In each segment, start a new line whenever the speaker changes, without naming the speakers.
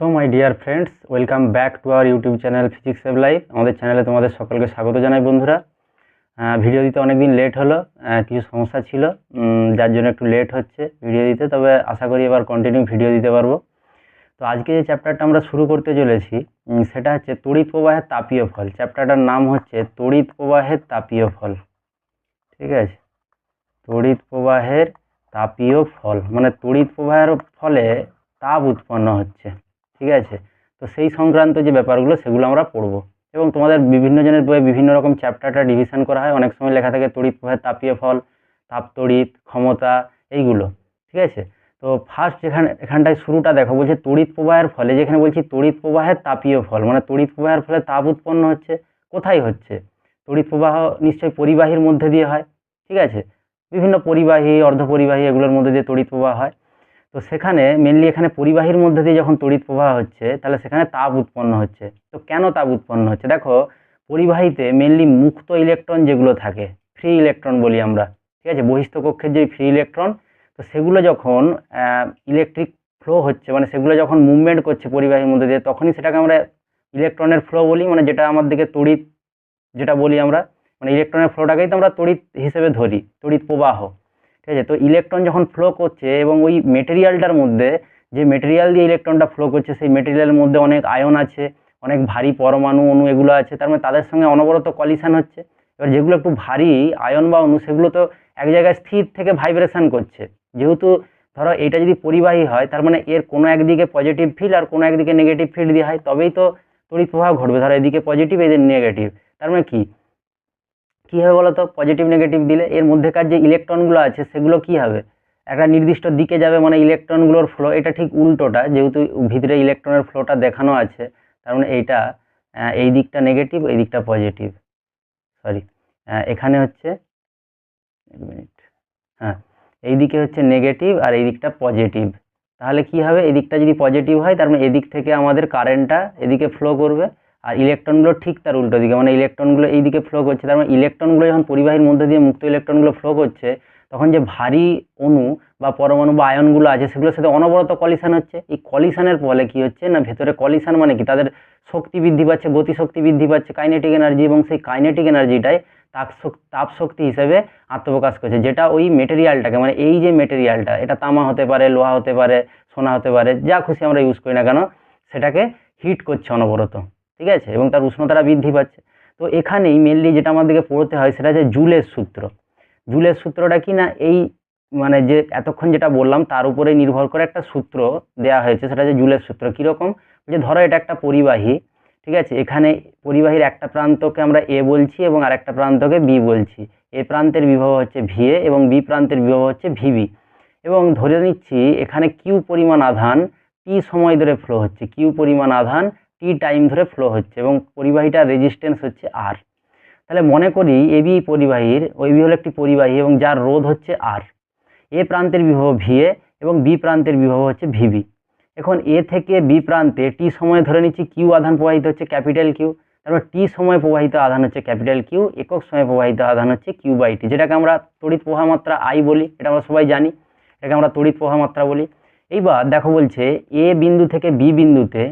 So my dear friends welcome back to our YouTube channel physics save life আমাদের চ্যানেলে তোমাদের সকলকে স্বাগত জানাই, বন্ধুরা। ভিডিও দিতে অনেক দিন লেট হলো কিছু সমস্যা ছিল যার জন্য একটু লেট হচ্ছে ভিডিও দিতে, তবে আশা করি এবার কন্টিনিউ ভিডিও দিতে পারব। তো আজকে যে চ্যাপ্টারটা আমরা শুরু করতে চলেছি সেটা হচ্ছে তড়িৎ প্রবাহের তাপীয় ফল। চ্যাপ্টারটার নাম হচ্ছে তড়িৎ প্রবাহের তাপীয় ফল। ঠিক আছে? তড়িৎ প্রবাহের তাপীয় ফল। মানে তড়িৎ প্রবাহের ফলে তাপ উৎপন্ন হচ্ছে। ঠিক আছে? তো সেই সংক্রান্ত যে ব্যাপারগুলো, সেগুলো আমরা পড়ব। এবং তোমাদের বিভিন্ন জনের বইয়ে বিভিন্ন রকম চ্যাপ্টারটা ডিভিশন করা হয়। অনেক সময় লেখা থাকে তড়িৎ প্রবাহের তাপীয় ফল, তাপ তড়িৎ, ক্ষমতা, এইগুলো। ঠিক আছে? তো ফার্স্ট যেখানে, এখানটায় শুরুটা দেখো, বলছে তড়িৎ প্রবাহের ফলে, যেখানে বলছি তড়িৎ প্রবাহের তাপীয় ফল মানে তড়িৎ প্রবাহের ফলে তাপ উৎপন্ন হচ্ছে, কোথায় হচ্ছে? তড়িৎ প্রবাহ নিশ্চয়ই পরিবাহীর মধ্যে দিয়ে হয়, ঠিক আছে? বিভিন্ন পরিবাহী, অর্ধপরিবাহী এগুলোর মধ্যে দিয়ে তড়িৎ প্রবাহ হয়। তো সেখানে মেনলি এখানে পরিবাহীর মধ্যে দিয়ে যখন তড়িৎ প্রবাহ হচ্ছে, তাহলে সেখানে তাপ উৎপন্ন হচ্ছে। তো কেন তাপ উৎপন্ন হচ্ছে? দেখো, পরিবাহীতে মেনলি মুক্ত ইলেকট্রন যেগুলো থাকে ফ্রি ইলেকট্রন বলি আমরা, ঠিক আছে? বহিস্থ কক্ষের যে ফ্রি ইলেকট্রন তো সেগুলো যখন ইলেকট্রিক ফ্লো হচ্ছে মানে সেগুলো যখন মুভমেন্ট করছে পরিবাহীর মধ্যে দিয়ে, তখনই সেটাকে আমরা ইলেকট্রনের ফ্লো বলি মানে যেটা আমার দিকে তড়িৎ, যেটা বলি আমরা মানে ইলেকট্রনের ফ্লোটাকেই তো আমরা তড়িৎ হিসেবে ধরি, তড়িৎ প্রবাহ। ঠিক আছে? তো ইলেকট্রন যখন ফ্লো করছে এবং ওই মেটেরিয়ালটার মধ্যে, যে মেটেরিয়াল দিয়ে ইলেকট্রনটা ফ্লো করছে, সেই মেটেরিয়ালের মধ্যে অনেক আয়ন আছে, অনেক ভারী পরমাণু অণু এগুলো আছে, তার মানে তাদের সঙ্গে অনবরত কলিশন হচ্ছে। এবার যেগুলো একটু ভারী আয়ন বা অণু, সেগুলো তো এক জায়গায় স্থির থেকে ভাইব্রেশন করছে। যেহেতু ধরো এটা যদি পরিবাহী হয়, তার মানে এর কোনো একদিকে পজিটিভ ফিল আর কোনো একদিকে নেগেটিভ ফিল দিয়ে হয়, তবেই তো তড়িৎ প্রবাহ ঘটবে। ধরো এদিকে পজিটিভ এদের নেগেটিভ তার মানে কি? কী হবে বলো তো পজিটিভ নেগেটিভ দিলে এর মধ্যেকার যে ইলেকট্রনগুলো আছে, সেগুলো কি হবে? একটা নির্দিষ্ট দিকে যাবে মানে ইলেকট্রনগুলোর ফ্লো এটা ঠিক উল্টোটা, যেহেতু ভিতরে ইলেকট্রনের ফ্লোটা দেখানো আছে, তার মানে এইটা এই দিকটা নেগেটিভ এই দিকটা পজিটিভ সরি এখানে হচ্ছে, এক মিনিট হ্যাঁ এই দিকে হচ্ছে নেগেটিভ আর এই দিকটা পজিটিভ তাহলে কি হবে? এই দিকটা যদি পজিটিভ হয়, তার মানে এদিক থেকে আমাদের কারেন্টটা এদিকে ফ্লো করবে আর ইলেকট্রনগুলো ঠিক তার উল্টো দিকে মানে ইলেকট্রনগুলো এই দিকে ফ্লো করছে, তার মানে ইলেকট্রনগুলো যখন পরিবাহীর মধ্যে দিয়ে মুক্ত ইলেকট্রনগুলো ফ্লো করছে, তখন যে ভারী অণু বা পরমাণু বা আয়নগুলো আছে, সেগুলোর সাথে অনবরত কলিশান হচ্ছে। এই কলিশানের ফলে কি হচ্ছে না, ভেতরে কলিশান মানে কি? তাদের শক্তি বৃদ্ধি পাচ্ছে, গতিশক্তি বৃদ্ধি পাচ্ছে কাইনেটিক এনার্জি এবং সেই কাইনেটিক এনার্জিটাই তাপ শক- তাপ শক্তি হিসেবে আত্মপ্রকাশ করছে, যেটা ওই মেটেরিয়ালটাকে মানে এই যে মেটেরিয়ালটা এটা তামা হতে পারে, লোহা হতে পারে, সোনা হতে পারে, যা খুশি আমরা ইউজ করি না কেন, সেটাকে হিট করছে অনবরত। ঠিক আছে? এবং তার উষ্ণতাটা বৃদ্ধি পাচ্ছে। তো এখানেই মেনলি যেটা আমাদেরকে পড়তে হয় সেটা হচ্ছে জুলের সূত্র। জুলের সূত্রটা কি না? এই মানে যে এতক্ষণ যেটা বললাম, তার উপরে নির্ভর করে একটা সূত্র দেওয়া হয়েছে, সেটা হচ্ছে জুলের সূত্র। কীরকম? যে ধরো এটা একটা পরিবাহী, ঠিক আছে? এখানে পরিবাহীর একটা প্রান্তকে আমরা এ বলছি এবং আরেকটা প্রান্তকে বি বলছি। এ প্রান্তের বিভব হচ্ছে ভিএ এবং বি প্রান্তের বিভব হচ্ছে ভিবি এবং ধরে নিচ্ছি, এখানে কিউ পরিমাণ আধান টি সময় ধরে ফ্লো হচ্ছে। কিউ পরিমাণ আধান টি টাইম ধরে ফ্লো হচ্ছে এবং পরিবাহীটার রেজিস্ট্যান্স হচ্ছে আর তাহলে মনে করি এবি পরিবাহীর ওই বি হলো একটি পরিবাহী এবং যার রোধ হচ্ছে আর এ প্রান্তের বিভব ভিএ এবং বি প্রান্তের বিভব হচ্ছে ভিবি এখন এ থেকে বি প্রান্তে টি সময় ধরে নিচ্ছি কিউ আধান প্রবাহিত হচ্ছে ক্যাপিটাল কিউ তারপর টি সময় প্রবাহিত আধান হচ্ছে ক্যাপিটাল কিউ একক সময় প্রবাহিত আধান হচ্ছে কিউ বাই টি যেটাকে আমরা তড়িৎ প্রবাহ মাত্রা আই বলি, এটা আমরা সবাই জানি, এটাকে আমরা তড়িৎ প্রবাহ মাত্রা বলি। এইবার দেখো বলছে এ বিন্দু থেকে বি বিন্দুতে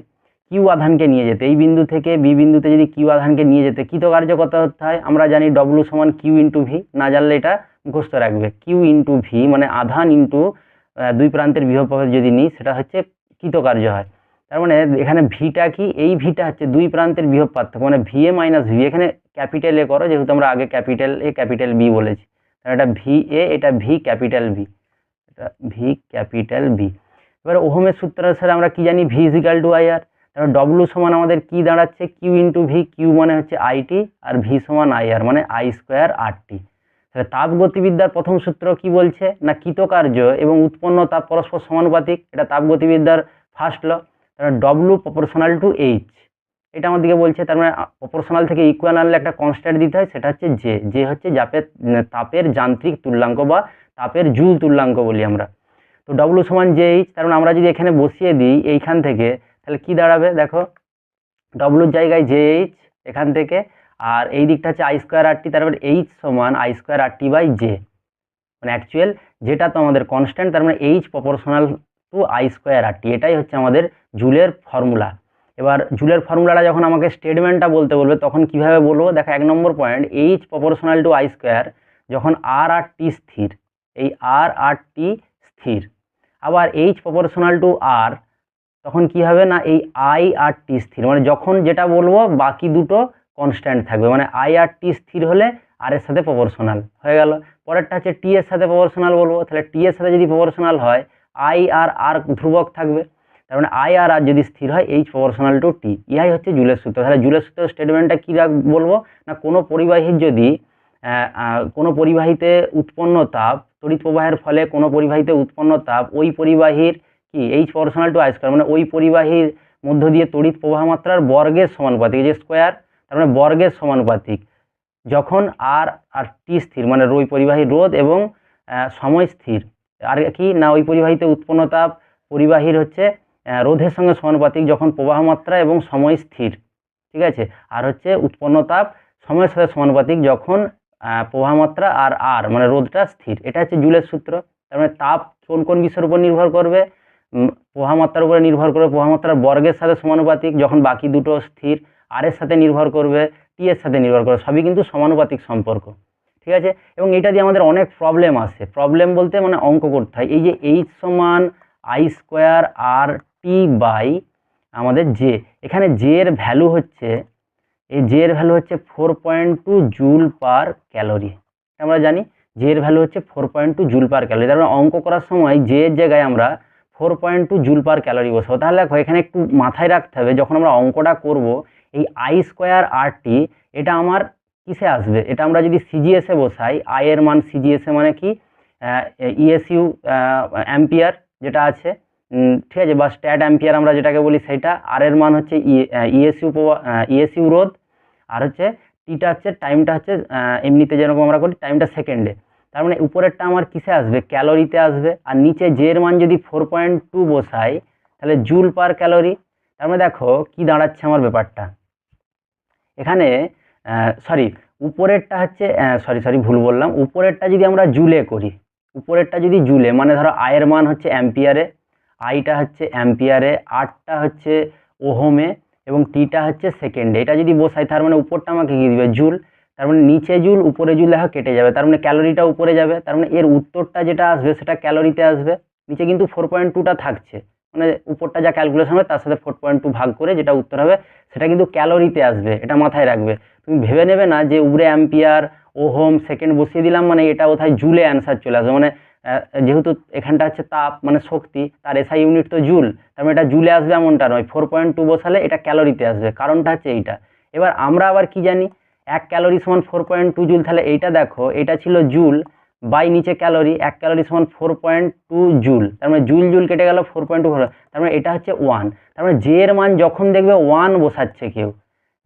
কিউ আধানকে নিয়ে যেতে। এই বিন্দু থেকে বি বিন্দুতে যদি কিউ আধানকে নিয়ে যেতে কৃতকার্য কত হতে হয়? আমরা জানি ডব্লু সমান কিউ ইন্টু ভি না জানলে এটা মুখস্থ রাখবে। কিউ ইন্টু ভি মানে আধান ইন্টু দুই প্রান্তের বিভব যদি নিই, সেটা হচ্ছে কৃতকার্য হয়। তার মানে এখানে ভিটা কি? এই ভিটা হচ্ছে দুই প্রান্তের বিভব পার্থক্য। মানে ভি এ মাইনাস ভি এখানে ক্যাপিটাল এ করো, যেহেতু আমরা আগে ক্যাপিটাল এ ক্যাপিটাল বি বলেছি। তাহলে এটা ভি এ এটা ভি ক্যাপিটাল বি এটা ভি ক্যাপিটাল বি এবার ওহমের সূত্র অনুসারে আমরা কি জানি? V equal to I R তাহলে ডব্লু সমান আমাদের কি দাঁড়াচ্ছে? কিউ ইন্টু ভি কিউ মানে হচ্ছে আইটি আর ভি সমান আই আর মানে আই স্কোয়ার আর টি তাহলে তাপ গতিবিদ্যার প্রথম সূত্র কি বলছে? না কৃতকার্য এবং উৎপন্ন তাপ পরস্পর সমানুপাতিক, এটা তাপ গতিবিদ্যার ফার্স্ট ল তাহলে ডব্লু প্রপোর্শনাল টু এইচ এটা আমাদেরকে বলছে, তার মানে প্রপোর্শনাল থেকে ইকুয়াল আনলে একটা কনস্ট্যান্ট দিতে হয়, সেটা হচ্ছে জে যে হচ্ছে জাপের তাপের যান্ত্রিক তুল্যাঙ্ক বা তাপের জুল তুল্যাঙ্ক বলি আমরা। তো ডব্লু সমান জে এইচ তার মানে আমরা যদি এখানে বসিয়ে দিই এইখান থেকে তাহলে কি দাঁড়াবে? দেখো ডব্লুর জায়গায় জে এইচ এখান থেকে, আর এই দিকটা হচ্ছে আই স্কোয়ার আর টি তারপরে এইচ সমান I square R T by J মানে অ্যাকচুয়াল যেটা তো আমাদের কনস্ট্যান্ট তার মানে H proportional to I square R T এটাই হচ্ছে আমাদের জুলের ফর্মুলা এবার জুলের ফর্মুলাটা যখন আমাকে স্টেটমেন্টটা বলতে বলবে, তখন কীভাবে বলব? দেখো, এক নম্বর point H proportional to I square যখন আর আর টি স্থির, এই আর আর টি স্থির। আবার এইচ প্রপোর্শনাল টু আর তখন কি হবে না, এই আই আর টি স্থির। মানে যখন যেটা বলব, বাকি দুটো কনস্ট্যান্ট থাকবে। মানে আই আর টি স্থির হলে আর এর সাথে প্রপোর্শনাল হয়ে গেল। পরেরটা হচ্ছে টি এর সাথে প্রপোর্শনাল বলব। তাহলে টি এর সাথে যদি প্রপোর্শনাল হয় আই আর আর ধ্রুবক থাকবে। তার মানে আই আর আর যদি স্থির হয় এইচ প্রপোর্শনাল টু টি ইহাই হচ্ছে জুলের সূত্র। তাহলে জুলের সূত্র স্টেটমেন্টটা কী রাখ, বলব? না, কোনো পরিবাহীর যদি কোনো পরিবাহীতে উৎপন্ন তাপ, তড়িৎ প্রবাহের ফলে কোনো পরিবাহীতে উৎপন্ন তাপ, ওই পরিবাহীর কি? H proportional to I square মানে ওই পরিবাহীর মধ্য দিয়ে তড়িৎ প্রবাহ মাত্রার বর্গের সমানুপাতিক যে স্কোয়ার তার মানে বর্গের সমানুপাতিক। যখন আর আর টি স্থির মানে ওই পরিবাহীর রোধ এবং সময় স্থির। আর কি? না ওই পরিবাহীতে উৎপন্ন তাপ পরিবাহীর হচ্ছে রোধের সঙ্গে সমানুপাতিক যখন প্রবাহ মাত্রা এবং সময় স্থির ঠিক আছে? আর হচ্ছে উৎপন্ন তাপ সময়ের সাথে সমানুপাতিক যখন আহ, প্রবাহ মাত্রা আর আর মানে রোধটা স্থির। এটা হচ্ছে জুলের সূত্র। তার মানে তাপ কোন কোন বিষয়ের উপর নির্ভর করবে? উম, মাত্রার উপরে নির্ভর করবে। প্রবাহ মাত্রার বর্গের সাথে সমানুপাতিক যখন বাকি দুটো স্থির আর এর সাথে নির্ভর করবে টি এর সাথে নির্ভর করবে সবই কিন্তু সমানুপাতিক সম্পর্ক। ঠিক আছে? এবং এটা দিয়ে আমাদের অনেক প্রবলেম আসে। প্রবলেম বলতে মানে অঙ্ক করতে হয়। এই যে এইচ সমান I square R T by আমাদের জে এখানে জে এর ভ্যালু হচ্ছে এই জে এর ভ্যালু হচ্ছে four point two joule per calorie আমরা জানি। জে এর ভ্যালু হচ্ছে four point two joule per calorie তার মানে অঙ্ক করার সময় জে এর জায়গায় আমরা four point two joule per calorie বসাবো। তাহলে দেখো, এখানে একটু মাথায় রাখতে হবে, যখন আমরা অঙ্কটা করব, এই আই স্কোয়ার আর টি এটা আমার কিসে আসবে? এটা আমরা যদি সিজিএসে বসাই আই এর মান সিজিএসে মানে কি? ইএসইউ অ্যাম্পিয়ার যেটা আছে ঠিক আছে, বা স্ট্যাট অ্যাম্পিয়ার আমরা যেটাকে বলি সেটা আর এর মান হচ্ছে ইএসইউ ইএসইউ রোধ, আর হচ্ছে টিটা হচ্ছে টাইমটা হচ্ছে এমনিতে যেরকম আমরা করি টাইমটা সেকেন্ডে তার মানে উপরেরটা আমার কিসে আসবে? ক্যালোরিতে আসবে। আর নিচে জে এর মান যদি ফোর পয়েন্ট টু বসাই, তাহলে জুল পার ক্যালোরি। তার মানে দেখো কি দাঁড়াচ্ছে আমার ব্যাপারটা। এখানে সরি উপরেরটা হচ্ছে সরি সরি ভুল বললাম। উপরেরটা যদি আমরা জুলে করি, উপরেরটা যদি জুলে মানে ধরো আয়ের মান হচ্ছে অ্যাম্পিয়ারে আইটা হচ্ছে অ্যাম্পিয়ারে আটটা হচ্ছে ওহমে, এবং টিটা হচ্ছে সেকেন্ডে এটা যদি বসাই, তার মানে উপরটা আমাকে কী দিবে? জুল। তার মানে নিচে জুল, উপরে জুল দেখা কেটে যাবে। তার মানে ক্যালোরিটা উপরে যাবে, তার মানে এর উত্তরটা যেটা আসবে সেটা ক্যালোরিতে আসবে। নিচে কিন্তু ফোর পয়েন্ট টুটা থাকছে। মানে উপরটা যা ক্যালকুলেশন হবে তার সাথে ফোর পয়েন্ট টু ভাগ করে যেটা উত্তর হবে সেটা কিন্তু ক্যালোরিতে আসবে, এটা মাথায় রাখবে। তুমি ভেবে নেবে না যে উপরে অ্যাম্পিয়ার ওহম সেকেন্ড বসিয়ে দিলাম মানে এটা কোথায় জুলে অ্যান্সার চলে আসবে। মানে যেহেতু এখানটা হচ্ছে তাপ মানে শক্তি, তার এসআই ইউনিট তো জুল, তার মানে এটা জুলে আসবে এমনটা নয়। ফোর পয়েন্ট টু বসালে এটা ক্যালোরিতে আসবে। কারণটা হচ্ছে এইটা। এবার আমরা আবার কি জানি? এক ক্যালোরি সমান ফোর পয়েন্ট টু জুল, তাহলে এইটা দেখো, এটা ছিল জুল, বাই নিচে ক্যালোরি এক ক্যালোরি সমান ফোর পয়েন্ট টু জুল, তার মানে জুল জুল কেটে গেল ফোর পয়েন্ট টু তার মানে এটা হচ্ছে ওয়ান তার মানে জে এর মান যখন দেখবে ওয়ান বসাচ্ছে কেউ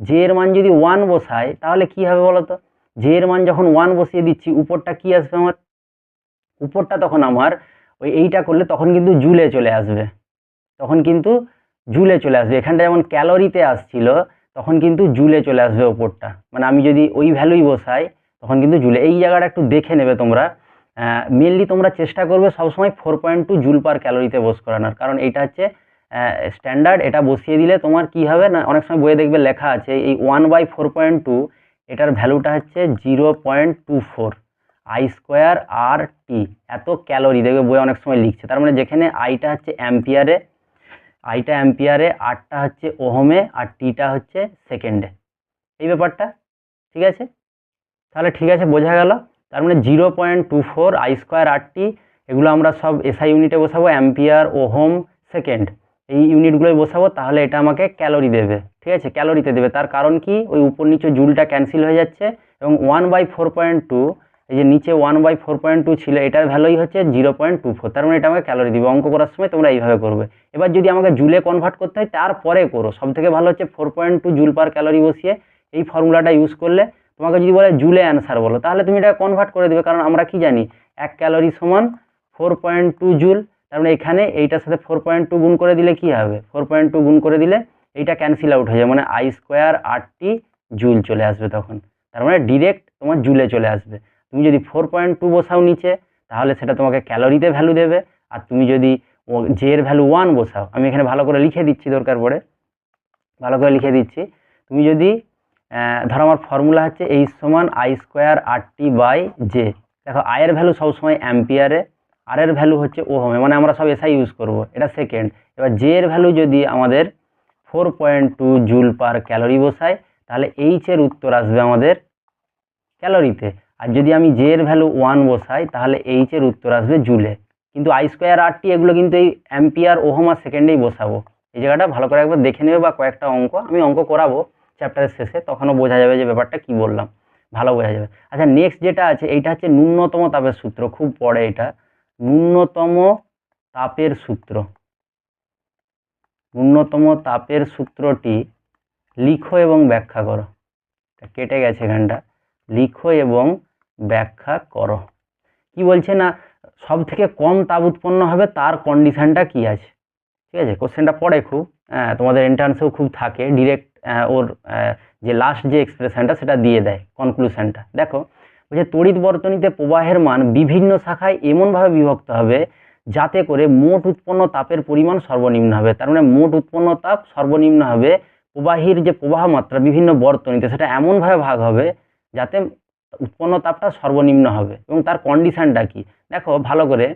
জে এর মান যদি ওয়ান বসায়, তাহলে কি হবে বলো তো জে এর মান যখন ওয়ান বসিয়ে দিচ্ছি, উপরটা কি আসবে আমার? উপরটা তখন আমার, ওই এইটা করলে তখন কিন্তু জুলে চলে আসবে, তখন কিন্তু জুলে চলে আসবে, এখানটা যেমন ক্যালোরিতে আসছিল তখন কিন্তু জুলে চলে আসবে ওপরটা। মানে আমি যদি ওই ভ্যালুই বসাই, তখন কিন্তু জুলে। এই জায়গাটা একটু দেখে নেবে তোমরা। মেনলি তোমরা চেষ্টা করবে সবসময় four point two joule per ক্যালোরিতে বস করানোর। কারণ এটা হচ্ছে স্ট্যান্ডার্ড এটা বসিয়ে দিলে তোমার কি হবে না, অনেক সময় বইয়ে দেখবে লেখা আছে, এই one by four point two এটার ভ্যালুটা হচ্ছে zero point two four I square R T এত ক্যালোরি দেখবে বই অনেক সময় লিখছে। তার মানে যেখানে আইটা হচ্ছে অ্যাম্পিয়ারে আইটা অ্যাম্পিয়ারে আরটা হচ্ছে ওহমে আর টিটা হচ্ছে সেকেন্ডে। এই ব্যাপারটা, ঠিক আছে? তাহলে ঠিক আছে, বোঝা গেল। তার মানে zero point two four I square R T, এগুলো আমরা সব এসআই ইউনিটে বসাবো, অ্যাম্পিয়ার, ওহম, সেকেন্ড। এই ইউনিটগুলোই বসাবো, তাহলে এটা আমাকে ক্যালোরি দেবে, ঠিক আছে? ক্যালোরিতে দেবে। তার কারণ কি? ওই উপর নিচে জুলটা ক্যান্সেল হয়ে যাচ্ছে এবং one by four point two এই যে নিচে one by four point two ছিল, এটার ভ্যালুই হচ্ছে জিরো পয়েন্ট টু ফোর তার মানে এটা আমাকে ক্যালোরি দিবে, অঙ্ক করার সময় তোমরা এইভাবে করবে। এবার যদি আমাকে জুলে কনভার্ট করতে হয়, তারপরে করো। সব থেকে ভালো হচ্ছে four point two joule per calorie বসিয়ে এই ফর্মুলাটা ইউজ করলে, তোমাকে যদি বলে জুলে অ্যান্সার বলো, তাহলে তুমি এটা কনভার্ট করে দেবে, কারণ আমরা কি জানি? এক ক্যালোরি সমান ফোর পয়েন্ট টু জুল, তার মানে এখানে এইটার সাথে ফোর পয়েন্ট টু গুণ করে দিলে কি হবে? ফোর পয়েন্ট টু গুণ করে দিলে এইটা ক্যান্সেল আউট হয়ে যাবে মানে আই স্কোয়ার আটটি জুল চলে আসবে তখন। তার মানে ডিরেক্ট তোমার জুলে চলে আসবে। তুমি যদি ফোর পয়েন্ট টু বসাও নিচে, তাহলে সেটা তোমাকে ক্যালোরিতে ভ্যালু দেবে। আর তুমি যদি ও জে এর ভ্যালু ওয়ান বসাও, আমি এখানে ভালো করে লিখে দিচ্ছি দরকার পড়ে। ভালো করে লিখে দিচ্ছি। তুমি যদি ধরো আমার ফর্মুলা হচ্ছে এইচ সমান I square R T by J দেখো আয়ের ভ্যালু সবসময় অ্যাম্পিয়ারে আর এর ভ্যালু হচ্ছে ওহমে মানে আমরা সব এসআই ইউজ করব, এটা সেকেন্ড এবার জে এর ভ্যালু যদি আমাদের four point two joule per calorie বসায় তাহলে এইচ এর উত্তর আসবে আমাদের ক্যালোরিতে আর যদি আমি জে এর ভ্যালু ওয়ান বসাই, তাহলে এইচ এর উত্তর আসবে জুলে কিন্তু আই স্কোয়ার আর টি এগুলো কিন্তু এই অ্যাম্পিয়ার ওহম আর সেকেন্ডেই বসাবো। এই জায়গাটা ভালো করে একবার দেখে নেবে বা কয়েকটা অঙ্ক। আমি অঙ্ক করাবো চ্যাপ্টারের শেষে, তখনও বোঝা যাবে যে ব্যাপারটা কি বললাম। ভালো বোঝা যাবে। আচ্ছা নেক্সট যেটা আছে, এইটা হচ্ছে ন্যূনতম তাপের সূত্র। খুব পড়ে এটা। ন্যূনতম তাপের সূত্র। ন্যূনতম তাপের সূত্রটি লিখো এবং ব্যাখ্যা করো। কেটে গেছে এখানটা লিখো এবং ব্যাখ্যা করো। কি বলছে না সব থেকে কম তাপ উৎপন্ন হবে তার কন্ডিশনটা কি আছে? ঠিক আছে কোশ্চেনটা পড়ে খুব হ্যাঁ, তোমাদের এন্ট্রান্সেও খুব থাকে। ডিরেক্ট ওর যে লাস্ট যে এক্সপ্রেশনটা সেটা দিয়ে দেয় কনক্লুশনটা দেখো বলছে তড়িৎ বর্তনীতে প্রবাহের মান বিভিন্ন শাখায় এমনভাবে বিভক্ত হবে যাতে করে মোট উৎপন্ন তাপের পরিমাণ সর্বনিম্ন হবে। তার মানে মোট উৎপন্ন তাপ সর্বনিম্ন হবে প্রবাহীর যে প্রবাহ মাত্রা বিভিন্ন বর্তনীতে সেটা এমনভাবে ভাগ হবে যাতে উৎপন্ন তাপটা সর্বনিম্ন হবে এবং তার কন্ডিশনটা কি? দেখো, ভালো করে।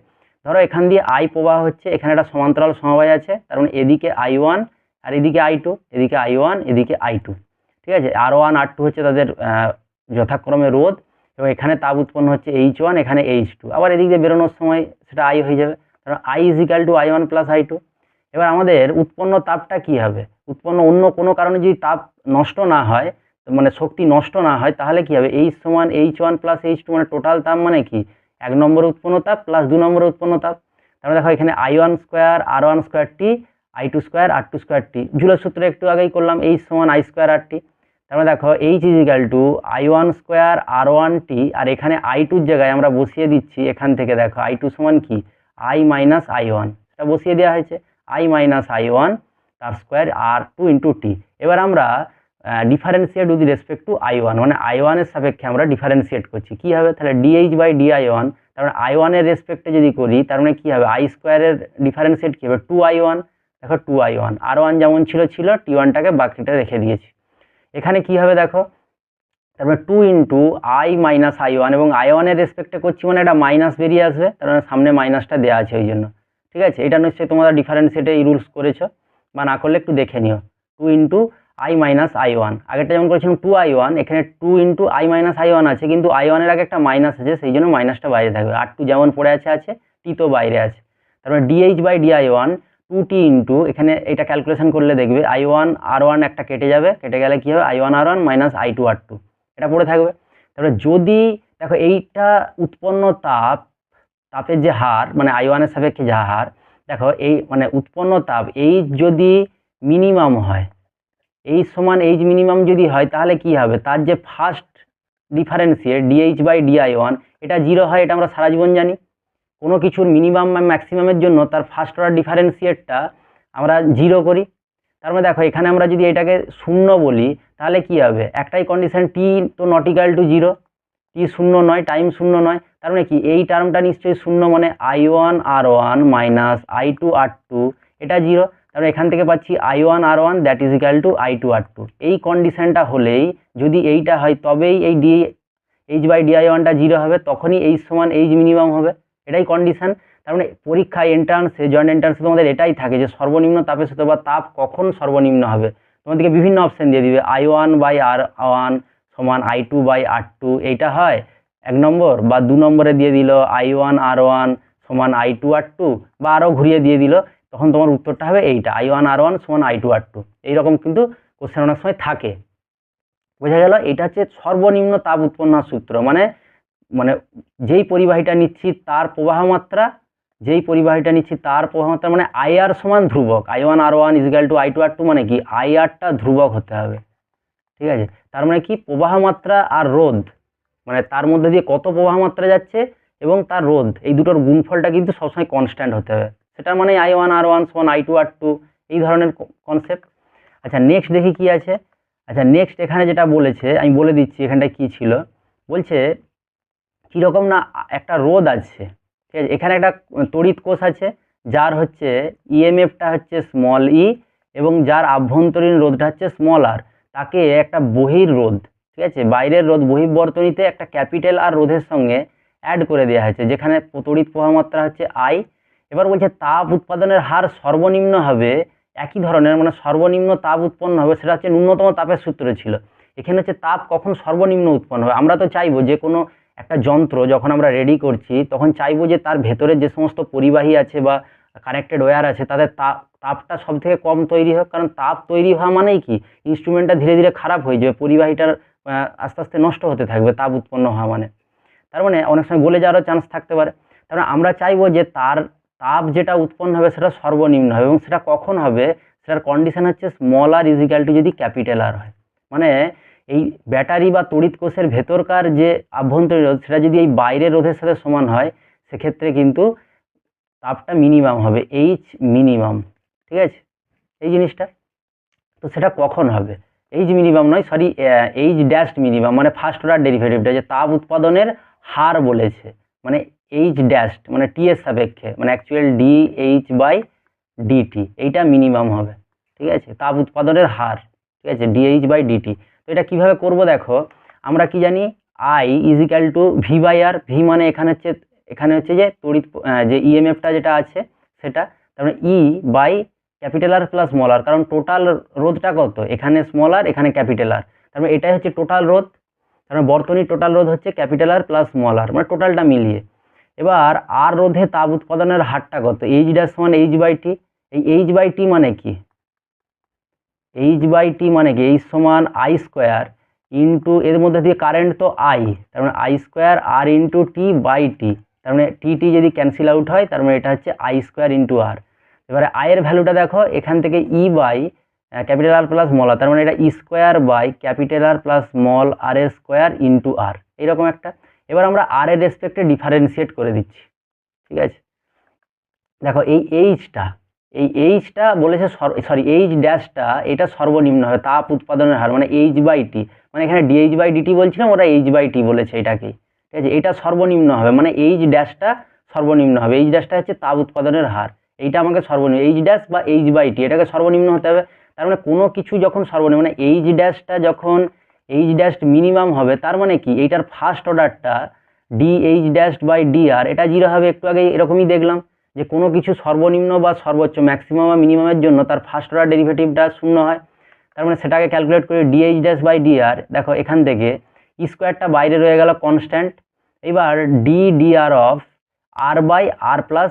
ধরো, এখান দিয়ে আই প্রবাহ হচ্ছে, এখানে একটা সমান্তরাল সমবায় আছে, তার মানে এদিকে আই ওয়ান আর এদিকে আই টু এদিকে আই ওয়ান এদিকে আই টু ঠিক আছে? আর ওয়ান আর টু হচ্ছে তাদের যথাক্রমে রোধ এবং এখানে তাপ উৎপন্ন হচ্ছে এইচ ওয়ান এখানে এইচ টু আবার এদিক দিয়ে বেরোনোর সময় সেটা আই হয়ে যাবে। কারণ I equal to I one plus I two এবার আমাদের উৎপন্ন তাপটা কি হবে? উৎপন্ন অন্য কোনো কারণে যদি তাপ নষ্ট না হয় মানে শক্তি নষ্ট না হয়, তাহলে কি হবে? এইচ সমান H one plus H two মানে টোটাল তাপ মানে কি? এক নম্বর উৎপন্ন তাপ প্লাস দু নম্বর উৎপন্ন তাপ তারপরে দেখো এখানে I one square R one square T I two square R two square T জুলের সূত্র একটু আগেই করলাম এইচ সমান আই স্কোয়ার আর টি তারপরে দেখো H equal to I one square R one T আর এখানে আই টুর জায়গায় আমরা বসিয়ে দিচ্ছি, এখান থেকে দেখো আই টু সমান কি? আই মাইনাস আই ওয়ান সেটা বসিয়ে দেওয়া হয়েছে আই মাইনাস আই ওয়ান তার square R two into T এবার আমরা differentiate with respect to I one মানে আই ওয়ানের সাপেক্ষে আমরা ডিফারেন্সিয়েট করছি। কী হবে? তাহলে ডিএইচ বাই ডিআই ওয়ান তার মানে আই ওয়ানের রেসপেক্টে যদি করি, তার মানে কী হবে? আই স্কোয়ারের ডিফারেন্সিয়েট কী হবে? টু আই ওয়ান দেখো two I one R one যেমন ছিল ছিল টি ওয়ানটাকে বাকিটা রেখে দিয়েছি। এখানে কী হবে দেখো? তারপরে two into I minus I one এবং আই ওয়ানের রেসপেক্টে করছি মানে একটা মাইনাস বেরিয়ে আসবে, তার মানে সামনে মাইনাসটা দেওয়া আছে ওই জন্য। ঠিক আছে? এটা নিশ্চয়ই তোমরা ডিফারেন্সিয়েটে এই রুলস করেছ, বা না করলে একটু দেখে নিও। Two into I minus I one আগেরটা যেমন করেছিলাম টু আই ওয়ান এখানে two into I minus I one আছে, কিন্তু আই ওয়ানের আগে একটা মাইনাস আছে, সেই জন্য মাইনাসটা বাইরে থাকবে। আর টু যেমন পড়ে আছে আছে টি তো বাইরে আছে। তারপরে D H by D I one two T into এখানে এটা ক্যালকুলেশন করলে দেখবে আই ওয়ান আর ওয়ান একটা কেটে যাবে, কেটে গেলে কী হবে? I one R one minus I two R two এটা পড়ে থাকবে। তারপরে যদি, দেখো এইটা উৎপন্ন তাপ, তাপের যে হার মানে আই ওয়ানের সাপেক্ষে যা হার, দেখো এই মানে উৎপন্ন তাপ, এই যদি মিনিমাম হয় এই সমান এইচ মিনিমাম যদি হয়, তাহলে কি হবে? তার যে first differentiate D H by D I one এটা জিরো হয়, এটা আমরা সারা জীবন জানি। কোনো কিছুর মিনিমাম বা ম্যাক্সিমামের জন্য তার ফার্স্ট অর্ডার ডিফারেন্সিয়েটটা আমরা জিরো করি। তার মানে দেখো, এখানে আমরা যদি এটাকে শূন্য বলি, তাহলে কি হবে? একটাই কন্ডিশন টি তো not equal to zero T শূন্য নয় টাইম শূন্য নয়। তার মানে কি? এই টার্মটা নিশ্চয়ই শূন্য মানে I one R one minus I two R two এটা জিরো তারপরে এখান থেকে পাচ্ছি I one R one that is equal to I two R two এই কন্ডিশনটা হলেই যদি এইটা হয়, তবেই এই D H by D I ওয়ানটা জিরো হবে, তখনই এইচ সমান এইচ মিনিমাম হবে। এটাই কন্ডিশন তার মানে পরীক্ষায় এন্ট্রান্সে জয়েন্ট এন্ট্রান্সে তোমাদের এটাই থাকে যে সর্বনিম্ন তাপের সাথে বা তাপ কখন সর্বনিম্ন হবে। তোমাদেরকে বিভিন্ন অপশন দিয়ে দিবে। I one by R one সমান I two by R two এইটা হয় এক নম্বর বা দু নম্বরে দিয়ে দিল আই ওয়ান আর ওয়ান সমান আই টু আর টু বা আরও ঘুরিয়ে দিয়ে দিল। তখন তোমার উত্তরটা হবে এইটা। আই ওয়ান আর ওয়ান সমান আই টু আর টু এইরকম কিন্তু কোশ্চেন অনেক সময় থাকে। বোঝা গেল? এটা হচ্ছে সর্বনিম্ন তাপ উৎপন্ন সূত্র। মানে মানে যেই পরিবাহীটা নিচ্ছি তার প্রবাহ মাত্রা, যেই পরিবাহীটা নিচ্ছি তার প্রবাহ মাত্রা মানে আই আর সমান ধ্রুবক। I one R one equal to I two R two মানে কি? আই আরটা ধ্রুবক হতে হবে। ঠিক আছে? তার মানে কি? প্রবাহ মাত্রা আর রোধ। মানে তার মধ্যে দিয়ে কত প্রবাহ মাত্রা যাচ্ছে এবং তার রোধ। এই দুটোর গুণফলটা কিন্তু সবসময় কনস্ট্যান্ট হতে হবে। সেটা মানে আই ওয়ান আর ওয়ান সমান আই টু আর টু এই ধরনের কনসেপ্ট আচ্ছা নেক্সট দেখি কি আছে। আচ্ছা নেক্সট এখানে যেটা বলেছে, আমি বলে দিচ্ছি এখানটায় কি ছিল। বলছে, কীরকম না একটা রোদ আছে, ঠিক আছে? এখানে একটা তড়িৎ কোষ আছে, যার হচ্ছে ইএমএফটা হচ্ছে স্মল ই এবং যার আভ্যন্তরীণ রোধটা হচ্ছে স্মল আর তাকে একটা বহির রোধ ঠিক আছে? বাইরের রোধ, বহির্বর্তনীতে একটা ক্যাপিটাল আর রোধের সঙ্গে অ্যাড করে দেওয়া হয়েছে, যেখানে তড়িৎ প্রবাহ মাত্রা হচ্ছে আই এবার বলছে তাপ উৎপাদনের হার সর্বনিম্ন হবে, একই ধরনের মানে সর্বনিম্ন তাপ উৎপন্ন হবে, সেটা হচ্ছে ন্যূনতম তাপের সূত্রে ছিল। এখানে হচ্ছে তাপ কখন সর্বনিম্ন উৎপন্ন হবে? আমরা তো চাইব যে কোনো একটা যন্ত্র যখন আমরা রেডি করছি, তখন চাইব যে তার ভেতরে যে সমস্ত পরিবাহী আছে বা কানেক্টেড ওয়্যার আছে, তাদের তাপ তাপটা সব থেকে কম তৈরি হোক। কারণ তাপ তৈরি হওয়া মানেই কি? ইনস্ট্রুমেন্টটা ধীরে ধীরে খারাপ হয়ে যাবে, পরিবাহীটার আস্তে আস্তে নষ্ট হতে থাকবে, তাপ উৎপন্ন হওয়া মানে। তার মানে অনেক সময় গলে যাওয়ারও চান্স থাকতে পারে। তার মানে আমরা চাইব যে তার তাপ যেটা উৎপন্ন হবে সেটা সর্বনিম্ন হবে এবং সেটা কখন হবে? সেটার কন্ডিশন হচ্ছে স্মল আর ইজিক্যাল টু যদি ক্যাপিটাল আর হয়। মানে এই ব্যাটারি বা তড়িৎ কোষের ভেতরকার যে আভ্যন্তরীণ রোধ, সেটা যদি এই বাইরের রোধের সাথে সমান হয়, সেক্ষেত্রে কিন্তু তাপটা মিনিমাম হবে এইচ মিনিমাম ঠিক আছে? এই জিনিসটা। তো সেটা কখন হবে? এইচ মিনিমাম নয় সরি এইচ ড্যাশ মিনিমাম মানে ফার্স্ট অর্ডার ডেরিভেটিভটা যে তাপ উৎপাদনের হার বলেছে। মানে এইচ ড্যাশ মানে টি এর সাপেক্ষে মানে actual D H by D T এইটা মিনিমাম হবে, ঠিক আছে? তাপ উৎপাদনের হার, ঠিক আছে? ডিএইচ বাই ডিটি তো এটা কীভাবে করব দেখো? আমরা কি জানি? I equal to V by R V মানে এখানে হচ্ছে এখানে হচ্ছে যে তড়িৎ যে ইএমএফটা যেটা আছে, সেটা তারপরে E by capital R plus small r কারণ টোটাল রোধটা কত? এখানে স্মল আর এখানে ক্যাপিটাল আর তারপরে এটাই হচ্ছে টোটাল রোধ তারপরে বর্তনীর টোটাল রোধ হচ্ছে capital R plus small r মানে টোটালটা মিলিয়ে। এবার আর রোধে তাপ উৎপাদনের হারটা কত? এইচ ড্যাশ সমান এইচ বাই টি এই এইচ বাই টি মানে কি? এইচ বাই টি মানে কি? এইচ সমান আই স্কোয়ার ইন্টু এর মধ্যে দিয়ে কারেন্ট তো আই তার মানে I square R into T by T তার মানে টি টি যদি ক্যান্সেল আউট হয়, তার মানে এটা হচ্ছে আই স্কোয়ার ইন্টু আর এবারে আয়ের ভ্যালুটা দেখো, এখান থেকে E by capital R plus small r তার মানে এটা E square by capital R plus small r এর স্কোয়ার ইন্টু আর এইরকম একটা এবার আমরা আর এর রেসপেক্টে ডিফারেন্সিয়েট করে দিচ্ছি। ঠিক আছে? দেখো, এই এইচটা এই এইচটা বলেছে সরি এইচ ড্যাশটা এটা সর্বনিম্ন হবে, তাপ উৎপাদনের হার মানে এইচ বাই টি মানে এখানে ডিএইচ বাই ডিটি বলছিলাম ওরা এইচ বাই টি বলেছে এটাকে। ঠিক আছে? এটা সর্বনিম্ন হবে মানে এইচ ড্যাশটা সর্বনিম্ন হবে এইচ ড্যাশটা হচ্ছে তাপ উৎপাদনের হার, এইটা আমাকে সর্বনিম্ন এইচ ড্যাশ বা এইচ বাই টি এটাকে সর্বনিম্ন হতে হবে। তার মানে কোনো কিছু যখন সর্বনিম্ন মানে এইচ ড্যাশটা যখন এইচ ড্যাশ মিনিমাম হবে, তার মানে কি? এইটার ফার্স্ট অর্ডারটা D H dash by D R এটা জিরো হবে, একটু আগে এরকমই দেখলাম যে কোনো কিছু সর্বনিম্ন বা সর্বোচ্চ ম্যাক্সিমাম বা মিনিমামের জন্য তার ফার্স্ট অর্ডার ডেরিভেটিভটা শূন্য হয়। তার মানে সেটাকে ক্যালকুলেট করে D H dash by D R দেখো এখান থেকে স্কোয়ারটা বাইরে রয়ে গেল কনস্ট্যান্ট এবার D D R of R by R plus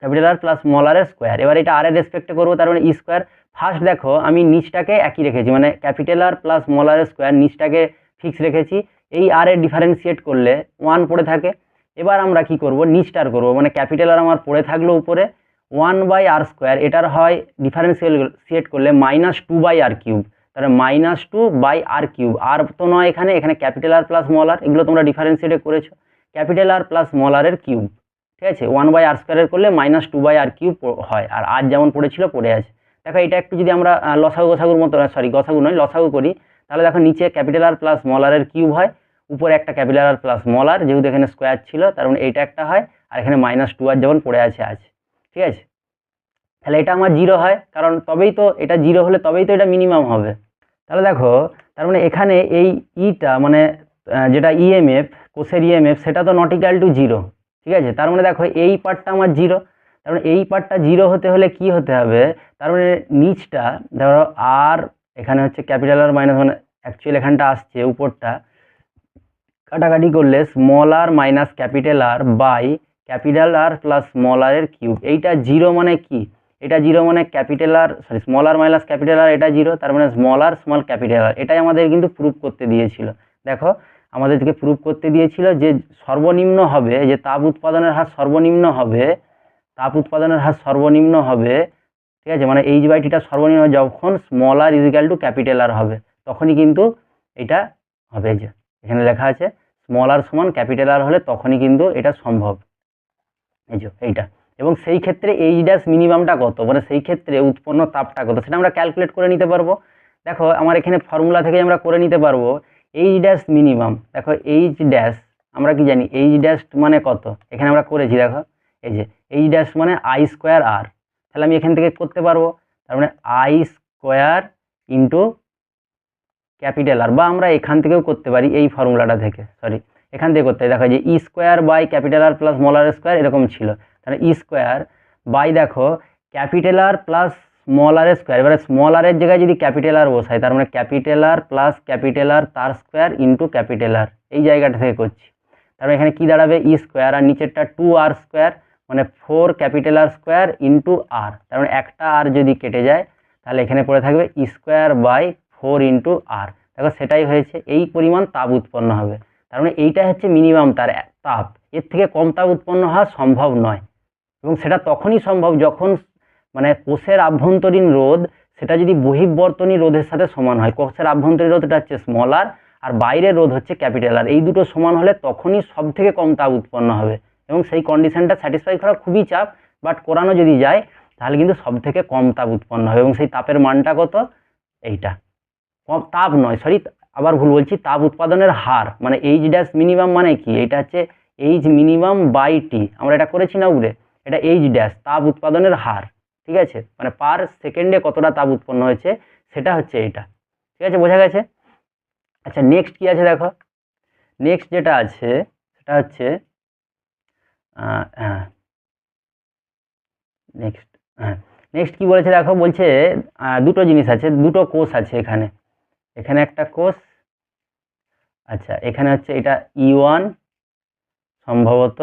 capital R plus small r square এবার এটা আর এর রেসপেক্টে করব, তার মানে স্কোয়ার ফার্স্ট দেখো, আমি নিচটাকে একই রেখেছি মানে capital R plus small r square নিচটাকে fix রেখেছি। এই আর এর ডিফারেন্সিয়েট করলে ওয়ান পড়ে থাকে। এবার আমরা কি করব? নিচটার করব মানে ক্যাপিটাল আর আমার পড়ে থাকল উপরে। ওয়ান বাই আর স্কোয়ার এটার হয় ডিফারেন্সিয়েট করলে minus two by R cube তাহলে minus two by R cube আর তো নয় এখানে এখানে capital R plus small r এগুলো তোমরা ডিফারেন্সিয়েটে করেছ। ক্যাপিটাল আর প্লাস স্মল আরের কিউব ঠিক আছে? ওয়ান বাই আর স্কোয়ারের করলে minus two by R cube হয়। আর আর যেমন পড়েছিল, পড়ে আছে। দেখো এটা একটু যদি আমরা লসাগু গোসাগুর মতো সরি গসাগু নয় লসাগু করি তাহলে দেখো নিচে ক্যাপিটাল আর প্লাস স্মল আরের কিউব হয় উপরে একটা capital R plus small r যেহেতু এখানে স্কোয়ার ছিল তার মানে এইটা একটা হয় আর এখানে মাইনাস টু আর যেমন পড়ে আছে আছে ঠিক আছে? তাহলে এটা আমার জিরো হয় কারণ তবেই তো এটা জিরো হলে তবেই তো এটা মিনিমাম হবে। তাহলে দেখো তার মানে এখানে এই ইটা মানে আহ, যেটা ইএমএফ কোষের ইএমএফ সেটা তো নট ইকাল টু জিরো ঠিক আছে? তার মানে দেখো এই পার্টটা আমার জিরো তার মানে এই পার্টটা জিরো হতে হলে কি হতে হবে? তার মানে নিচটা, ধরো আর এখানে হচ্ছে ক্যাপিটাল আর মাইনাস মানে অ্যাকচুয়ালি এখানটা আসছে, উপরটা, কাটাকাটি করলে small r minus capital R by capital R plus small r এর কিউব এইটা জিরো মানে কি? এটা জিরো মানে capital R sorry small r minus capital R এটা জিরো তার মানে small r small capital R এটাই আমাদের কিন্তু প্রুফ করতে দিয়েছিল। দেখো, আমাদেরকে প্রুফ করতে দিয়েছিল যে সর্বনিম্ন হবে, যে তাপ উৎপাদনের হার সর্বনিম্ন হবে তাপ উৎপাদনের হার সর্বনিম্ন হবে, ঠিক আছে? মানে এইচ বাই টিটা সর্বনিম্ন যখন small r equal to capital R হবে, তখনই কিন্তু এটা হবে যে। এখানে লেখা আছে স্মল আর সমান ক্যাপিটাল আর হলে তখনই কিন্তু এটা সম্ভব। এই যে, এইটা। এবং সেই ক্ষেত্রে এইচ ড্যাশ মিনিমামটা কত? মানে সেই ক্ষেত্রে উৎপন্ন তাপটা কত? সেটা আমরা ক্যালকুলেট করে নিতে পারব। দেখো, আমার এখানে ফর্মুলা থেকে আমরা করে নিতে পারব এইচ ড্যাশ মিনিমাম দেখো এইচ ড্যাশ আমরা কি জানি? এইচ ড্যাশ মানে কত? এখানে আমরা করেছি, দেখো। এই যে এইচ ড্যাশ মানে আই স্কোয়ার আর তাহলে আমি এখান থেকে করতে পারব? তার মানে I square into capital R বা আমরা এখান থেকেও করতে পারি এই ফর্মুলাটা থেকে সরি এখান থেকে করতে দেখো যে E square by capital R plus small r square এরকম ছিল। তাহলে ই স্কোয়ার বাই দেখো capital R plus small r square এবারে স্মল আরের জায়গায় যদি ক্যাপিটাল আর বসাই, তার মানে capital R plus capital R তার স্কোয়ার ইন্টু ক্যাপিটাল আর এই জায়গাটা থেকে করছি। তারপরে এখানে কি দাঁড়াবে? ই স্কোয়ার আর নিচেরটা টু আর স্কোয়ার মানে four capital R square into R তার মানে একটা আর যদি কেটে যায়, তাহলে এখানে পড়ে থাকবে square by four into R দেখো সেটাই হয়েছে, এই পরিমাণ তাপ উৎপন্ন হবে। তার মানে এইটা হচ্ছে মিনিমাম তার তাপ। এর থেকে কম তাপ উৎপন্ন হওয়া সম্ভব নয়। এবং সেটা তখনই সম্ভব যখন মানে কোষের আভ্যন্তরীণ রোধ, সেটা যদি বহির্বর্তনী রোধের সাথে সমান হয়। কোষের আভ্যন্তরীণ রোধ এটা হচ্ছে স্মল আর আর বাইরের রোধ হচ্ছে ক্যাপিটাল আর এই দুটো সমান হলে তখনই সব থেকে কম তাপ উৎপন্ন হবে। এবং সেই কন্ডিশনটা স্যাটিসফাই করা খুবই চাপ বাট করানো যদি যায়, তাহলে কিন্তু সব থেকে কম তাপ উৎপন্ন হবে এবং সেই তাপের মানটা কত? এইটা। কম তাপ নয় সরি আবার ভুল বলছি, তাপ উৎপাদনের হার মানে এইচ ড্যাশ মিনিমাম মানে কি? এটা হচ্ছে এইচ মিনিমাম বাই টি আমরা এটা করেছি না উপরে? এটা এইচ ড্যাশ তাপ উৎপাদনের হার, ঠিক আছে? মানে পার সেকেন্ডে কতটা তাপ উৎপন্ন হয়েছে, সেটা হচ্ছে এটা ঠিক আছে? বোঝা গেছে? আচ্ছা নেক্সট কি আছে দেখো? নেক্সট যেটা আছে, সেটা হচ্ছে নেক্সট হ্যাঁ নেক্সট কি বলেছে দেখো? বলছে দুটো জিনিস আছে, দুটো কোষ আছে এখানে। এখানে একটা কোষ আচ্ছা এখানে হচ্ছে এটা ই ওয়ান সম্ভবত,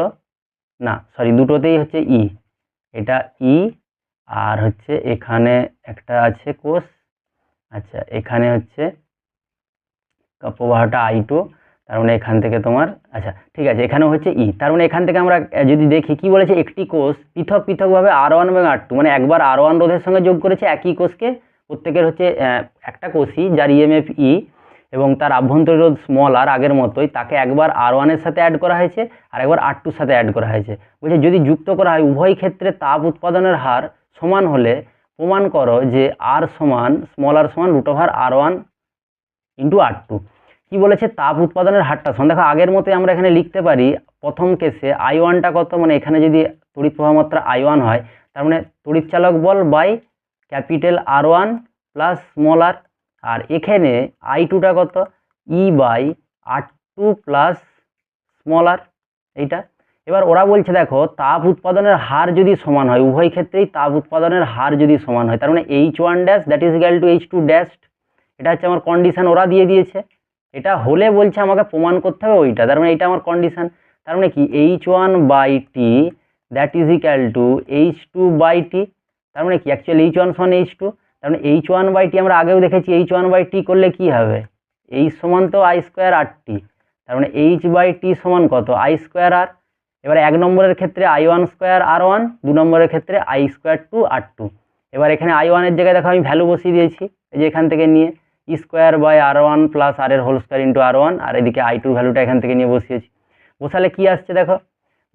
না সরি দুটোতেই হচ্ছে ই এটা ই আর হচ্ছে এখানে একটা আছে কোষ আচ্ছা এখানে হচ্ছে প্রবাহটা আই টু তার মানে এখান থেকে তোমার আচ্ছা ঠিক আছে এখানে হচ্ছে ই তার মানে এখান থেকে আমরা যদি দেখি, কি বলেছে? একটি কোষ পৃথক পৃথকভাবে আর ওয়ান এবং আর টু মানে একবার আর ওয়ান রোধের সঙ্গে যোগ করেছে একই কোষকে, প্রত্যেকের হচ্ছে একটা কোষই যার ইএমএফ ই এবং তার আভ্যন্তরীণ রোধ স্মল আর আগের মতোই, তাকে একবার আর ওয়ানের সাথে অ্যাড করা হয়েছে আর একবার আর টুর সাথে অ্যাড করা হয়েছে। বলছে, যদি যুক্ত করা হয়, উভয় ক্ষেত্রে তাপ উৎপাদনের হার সমান হলে প্রমাণ করো যে আর সমান স্মল আর সমান root over R one into R two কী বলেছে? তাপ উৎপাদনের হারটা। সমান দেখো, আগের মতোই আমরা এখানে লিখতে পারি, প্রথম কেসে আই ওয়ানটা কত? মানে এখানে যদি তড়িৎ প্রবাহ মাত্রা আই ওয়ান হয়, তার মানে তড়িৎ চালক বল by capital R one plus small r আর এখানে আই টুটা কত? E by R two plus small r এইটা। এবার ওরা বলছে, দেখো, তাপ উৎপাদনের হার যদি সমান হয়, উভয় ক্ষেত্রেই তাপ উৎপাদনের হার যদি সমান হয়, তার মানে H one dash that is equal to H two dash এটা হচ্ছে আমার কন্ডিশন ওরা দিয়ে দিয়েছে। এটা হলে বলছে আমাকে প্রমাণ করতে হবে ওইটা। তার মানে এটা আমার কন্ডিশন তার মানে কি? H one by T that is equal to H two by T তার মানে কি? অ্যাকচুয়ালি এইচ ওয়ান সমান এইচ টু তার মানে এইচ ওয়ান বাই টি আমরা আগেও দেখেছি এইচ ওয়ান বাই টি করলে কি হবে? এইচ সমান তো আই স্কোয়ার আর টি তার মানে এইচ বাই টি সমান কত? আই স্কোয়ার আর এবার এক নম্বরের ক্ষেত্রে I one square R one দু নম্বরের ক্ষেত্রে I square two R two এবার এখানে আই ওয়ানের জায়গায় দেখো আমি ভ্যালু বসিয়ে দিয়েছি, এই যে এখান থেকে নিয়ে। Square by R one plus R এর whole square into R one R এদিকে আই টুর ভ্যালুটা এখান থেকে নিয়ে বসিয়েছি। বসালে কি আসছে দেখো?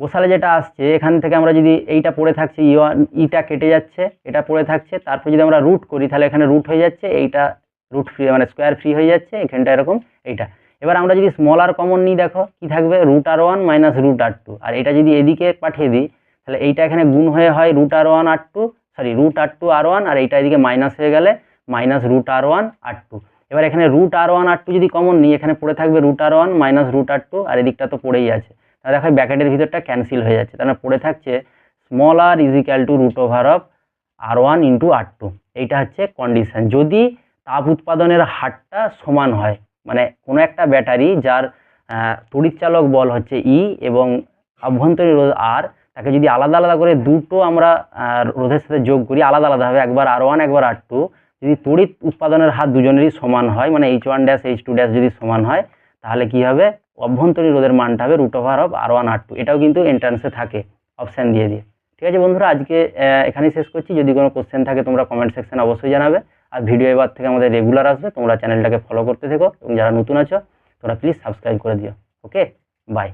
বসালে যেটা আসছে, এখান থেকে আমরা যদি এইটা পড়ে থাকছে ই ওয়ান ইটা কেটে যাচ্ছে, এটা পড়ে থাকছে, তারপর যদি আমরা রুট করি, তাহলে এখানে রুট হয়ে যাচ্ছে, এইটা রুট ফ্রি মানে স্কোয়ার ফ্রি হয়ে যাচ্ছে, এখানটা এরকম, এইটা। এবার আমরা যদি স্মল আর কমন নিই, দেখো, কি থাকবে? Root R one minus root R two আর এটা যদি এদিকে পাঠিয়ে দিই, তাহলে এইটা এখানে গুণ হয়ে হয় root R one R two sorry root R two R one আর এইটা এদিকে মাইনাস হয়ে গেলে minus root R one R two এবার এখানে root R one R two যদি কমন নিই, এখানে পড়ে থাকবে root R one minus root R two আর এদিকটা তো পড়েই আছে। তাহলে দেখো ব্যাকেটের ভিতরটা ক্যান্সেল হয়ে যাচ্ছে। তাহলে পড়ে থাকছে small r is equal to root over of R one into R two এইটা হচ্ছে কন্ডিশন যদি তাপ উৎপাদনের হারটা সমান হয় মানে কোনো একটা ব্যাটারি যার তড়িৎচালক বল হচ্ছে ই এবং আভ্যন্তরীণ রোধ আর তাকে যদি আলাদা আলাদা করে দুটো আমরা রোধের সাথে যোগ করি, আলাদা আলাদাভাবে একবার আর ওয়ান একবার আর টু যদি তড়িৎ উৎপাদনের হার দুজনেরই সমান হয় মানে H one dash H two dash যদি সমান হয়, তাহলে কি হবে? অভ্যন্তরীণ রোধের মানটা হবে root over of R one R two এটাও কিন্তু এন্ট্রান্সে থাকে অপশান দিয়ে দিয়ে। ঠিক আছে বন্ধুরা, আজকে এখানেই শেষ করছি। যদি কোনো কোশ্চেন থাকে, তোমরা কমেন্ট সেকশনে অবশ্যই জানাবে। আর ভিডিও এবার থেকে আমাদের রেগুলার আসবে, তোমরা চ্যানেলটাকে ফলো করতে থেকো। এবং যারা নতুন আছো, তোমরা প্লিজ সাবস্ক্রাইব করে দিও। Okay bye